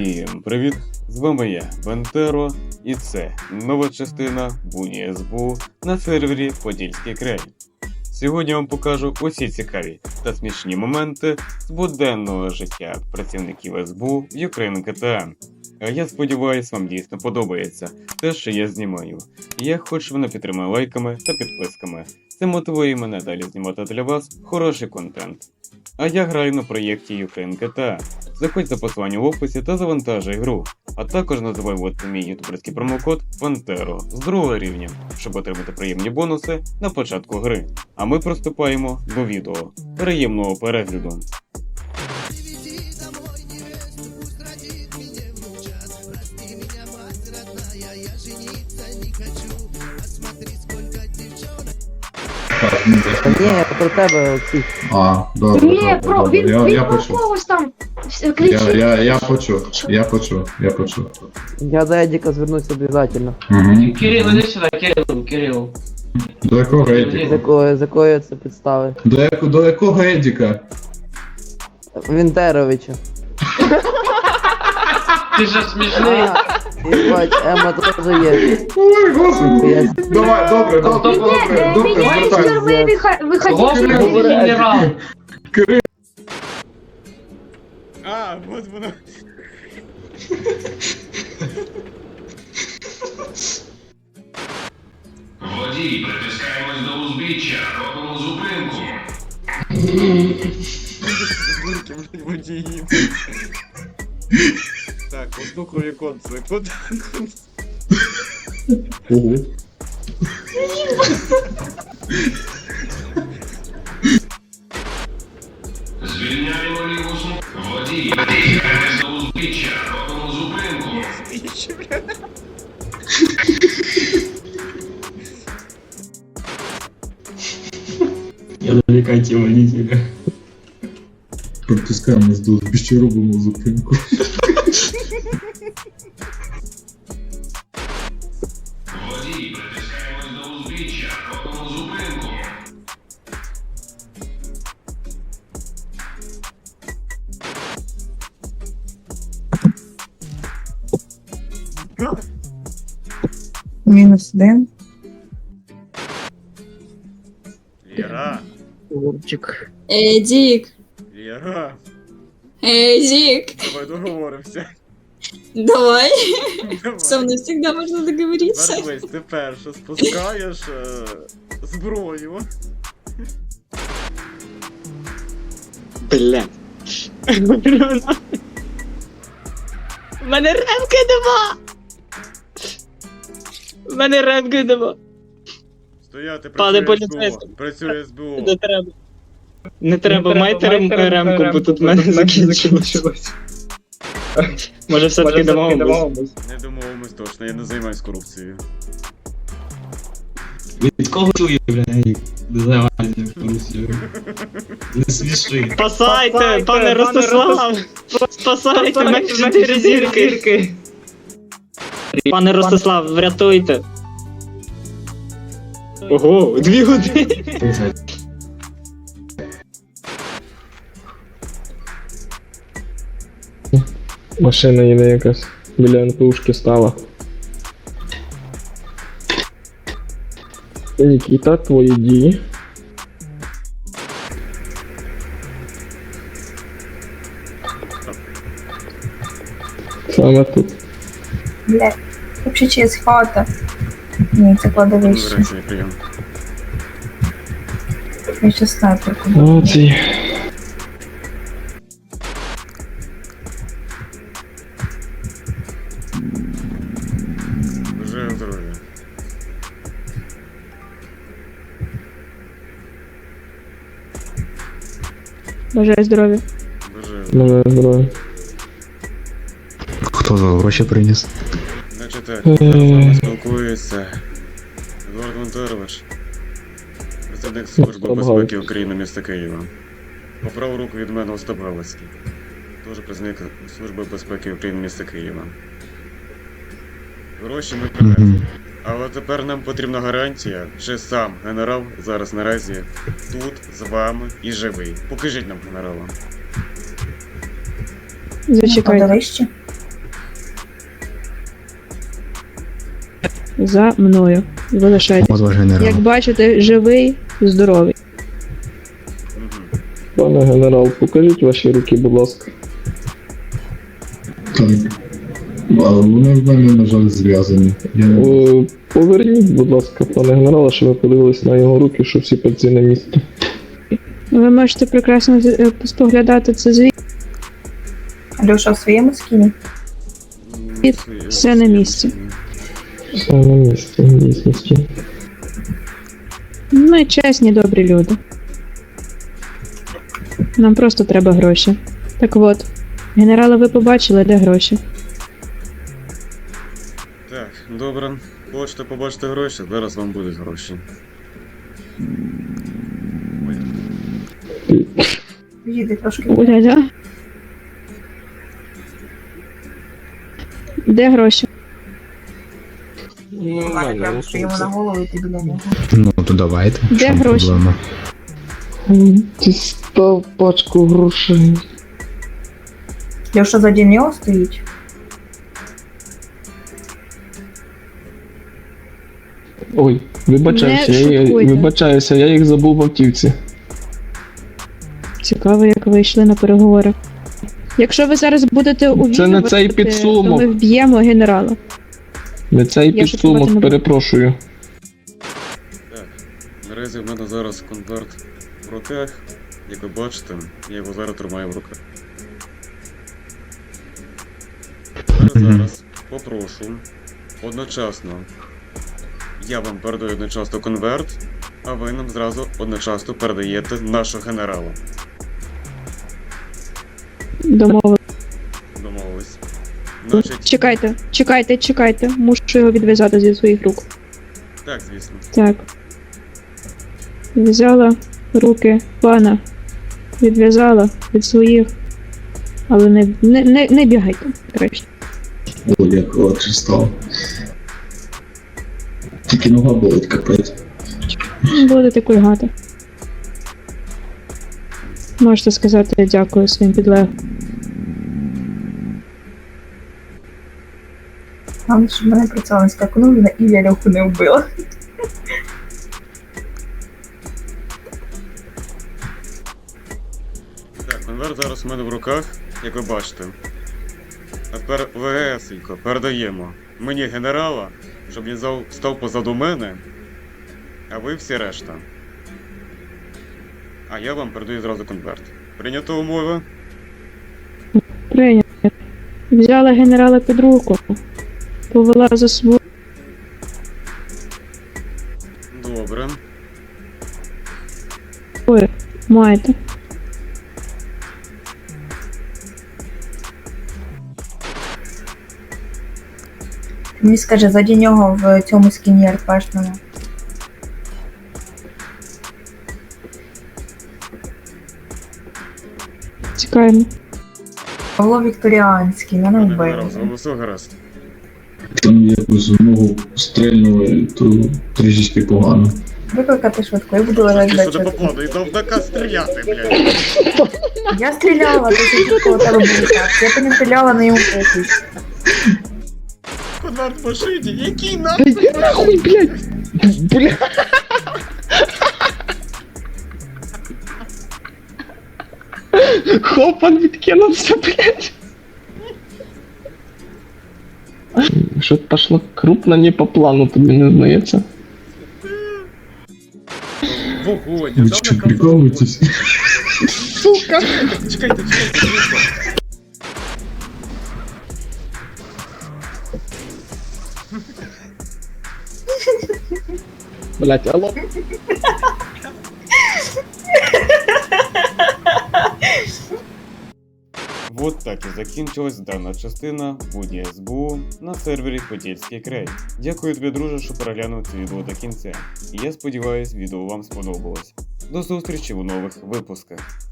Всім привіт! З вами я, Бентеро, і це нова частина Буні СБУ на сервері Подільський край. Сьогодні я вам покажу усі цікаві та смішні моменти з буденного життя працівників СБУ в Ukraine GTA. А я сподіваюся, вам дійсно подобається те, що я знімаю. Я хочу, щоб мене підтримали лайками та підписками. Це мотивує мене далі знімати для вас хороший контент. А я граю на проєкті Ukraine GTA. Заходь за посиланням в описі та завантажуй гру. А також не забувай вводити мій ютуберський промокод Пантеро з другого рівня, щоб отримати приємні бонуси на початку гри. А ми приступаємо до відео. Приємного перегляду! Привези домой ні, про тебе Олексій. А, добре, Ні, добре, про добре. він, Я, він я про почув. когось там с- Я, кричить. я, я почув, я почув, я почув. Я до Едіка звернусь обов'язательно. Угу. Кирилл, иди сюда, Кирилл, Кирилл. До якого З якої, з якої це підстави? До, яко, до якого Едіка? Вінтеровича. Ты же смешный. А, їбать, Ема теж є. Ой, господи. Я- Давай, добре, добре, Стоп, добре, Э, добре, Меня из звертайся. тюрьмы выхо- выходить Главный не Кирилл, надо. генерал. Кирил, А, вот воно. Водій, притискаємось до узбіччя, робимо зупинку. водіїв. Так, послухаю віконце. Куди? Ого. Звільняємо ліву смугу. Водій, притискаємось до узбіччя, робимо зупинку. Я завлекайте водителя. Притискаємось до узбіччя, робимо зупинку. Мінус один. Ліра, Урчик. Едік, Ліра, Едік, давай договоримося. давай. Давай. Со мной всегда можно договориться. Дивись, ти перше спускаєш е, зброю. Бля. У мене ремки нема! У мене ремки нема. Стояти, Пане працює СБУ. поліцейський. Працює СБУ. Не треба. Не треба, майте рем, ремку, бо тут в мене закінчилось. Може все-таки домовимось? Не домовимось точно, я не займаюсь корупцією. Від кого чує, блядь? Дезавальні Русію. Не сміши. Спасайте, пане Ростислав! Спасайте, мене чотири зірки! Пане Ростислав, врятуйте! Ого, дві години! Машина їде якась біля НПУшки стала. Нікіта, твої дії. Саме тут. Бля, вообще через хата. Ні, це кладовище. Речі, прийом. Я ще снайперку. Молодці. Бажаю здоров'я. Бажаю здоров'я. Бажаю. Мене здоров'я. Хто за гроші приніс? Значить так, зараз з вами спілкується Едуард Монтерович, представник Служби безпеки України міста Києва. По праву руку від мене Остап Галицький, теж представник Служби безпеки України міста Києва. Гроші ми привезли. Але тепер нам потрібна гарантія, що сам генерал зараз наразі тут з вами і живий. Покажіть нам генерала. Зачекай. Кладовище? За мною. Ви лишайтесь. Як бачите, живий, здоровий. Пане генерал, покажіть ваші руки, будь ласка. Так. Але вони в мене, на жаль, зв'язані. Я Е, Поверніть, будь ласка, пане генерала, щоб ви подивились на його руки, що всі пальці на місці. Ви можете прекрасно е, споглядати це звідси. Льоша в своєму скіні? Все на місці. Все на місці, дійсності. Ми чесні, добрі люди. Нам просто треба гроші. Так от, генерала, ви побачили, де гроші? Так, добре. Хочете побачити гроші, зараз вам будуть гроші. Їди трошки. да? Де гроші? Нормально, на голову і ти біля нього. Ну, то давайте. Де чому гроші? проблема? Дістав пачку грошей. Льоша заді нього стоїть. Ой, вибачаюся, Не я, шуткуйте. вибачаюся, я їх забув в автівці. Цікаво, як ви йшли на переговори. Якщо ви зараз будете цей то підсумок. ми вб'ємо генерала. Не цей Я не підсумок, перепрошую. Так, наразі в мене зараз конверт в руках. Як ви бачите, я його зараз тримаю в руках. Зараз, зараз попрошу одночасно. Я вам передаю одночасно конверт, а ви нам зразу одночасно передаєте нашого генерала. Домовили. Домовились. Значить, Чекайте, чекайте, чекайте. Мушу його відв'язати зі своїх рук. так, звісно. Так. Відв'язала руки пана. Відв'язала від своїх. Але не, не, не, не бігайте краще. О, як легше стало. Тільки нога болить капець. Будете кульгати. Можете сказати дякую своїм підлеглим. Главное, щоб мене працювала низька економія і я Льоху не вбила. Так, конверт зараз у мене в руках, як ви бачите. Тепер легесенько передаємо мені генерала, щоб він став позаду мене, а ви всі решта. А я вам передаю зразу конверт. Прийнято умови? Прийняв. Взяла генерала під руку. Повела за собою. Добре. Ой, Маєте. Мені скаже, заді нього в цьому скіні РПшному. Чекаємо. Павло Вікторіанський, мене вбили. все гаразд. Там якось ногу стрельнули, то трішечки погано. Викликати швидко, я буду лежати Ти для сюди чого. попаду і дав стріляти, блядь. Я стріляла, ти сидів коло тебе був так. Я по ним стріляла на йому похуй. Конверт в машині, який нахуй? Та йди нахуй, блядь! Бля. Хопан відкинувся, блядь. Що пошло крупно не по плану, тобі не здається? Вогонь, Ви дав що, наказ прикалуєтесь? Сука! Чекайте, чекайте, чекайте. Блядь, алло. Вот так і закінчилась дана частина будні СБУ на сервері Подільський край. Дякую тобі, друже, що переглянув це відео до кінця. Я сподіваюсь, відео вам сподобалось. До зустрічі у нових випусках.